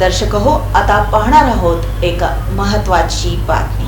दर्शक हो आता पाहणार आहोत एक महत्वाची बातमी.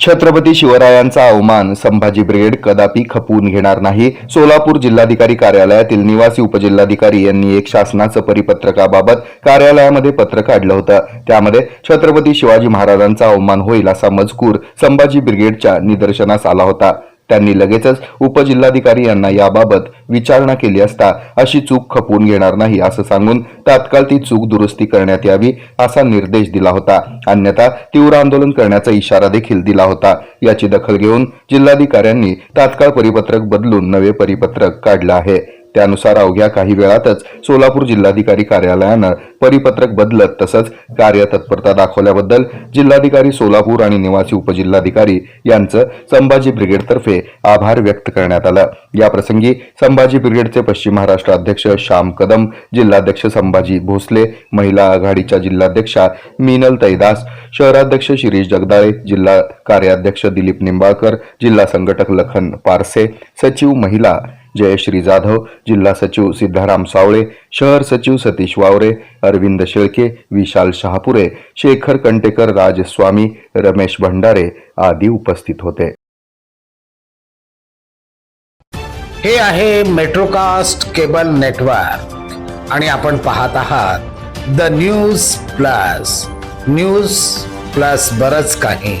छत्रपती शिवरायांचा अवमान संभाजी ब्रिगेड कदापि खपवून घेणार नाही. सोलापूर जिल्हाधिकारी कार्यालयातील निवासी उपजिल्हाधिकारी यांनी एक शासनाचं परिपत्रकाबाबत कार्यालयामध्ये पत्र काढलं होतं. त्यामध्ये छत्रपती शिवाजी महाराजांचा अवमान होईल असा मजकूर संभाजी ब्रिगेडच्या निदर्शनास आला होता. त्यांनी लगेचच उपजिल्हाधिकारी यांना याबाबत विचारणा केली असता अशी चूक खपवून घेणार नाही असं सांगून तात्काळ ती चूक दुरुस्ती करण्यात यावी असा निर्देश दिला होता. अन्यथा तीव्र आंदोलन करण्याचा इशारा देखील दिला होता. याची दखल घेऊन जिल्हाधिकाऱ्यांनी तात्काळ परिपत्रक बदलून नवे परिपत्रक काढलं आहे. त्यानुसार अवघ्या काही वेळातच सोलापूर जिल्हाधिकारी कार्यालयानं परिपत्रक बदलत तसंच कार्यतत्परता दाखवल्याबद्दल जिल्हाधिकारी सोलापूर आणि निवासी उपजिल्हाधिकारी यांचं संभाजी ब्रिगेडतर्फे आभार व्यक्त करण्यात आलं. या प्रसंगी संभाजी ब्रिगेडचे पश्चिम महाराष्ट्र अध्यक्ष श्याम कदम जिल्हाध्यक्ष संभाजी भोसले महिला आघाडीच्या जिल्हाध्यक्षा मीनल तैदास शहराध्यक्ष शिरीष जगदाळे जिल्हा कार्याध्यक्ष दिलीप निंबाळकर जिल्हा संघटक लखन पारसे सचिव महिला जयश्री जाधव जिल्हा सचिव सिद्धाराम सावळे शहर सचिव सतीश वावरे अरविंद शेळके विशाल शहापुरे शेखर कंटेकर राजस्वामी रमेश भंडारे आदी उपस्थित होते. हे आहे मेट्रोकास्ट केबल नेटवर्क आणि आपण पाहत आहात the news plus. News plus बरच काही.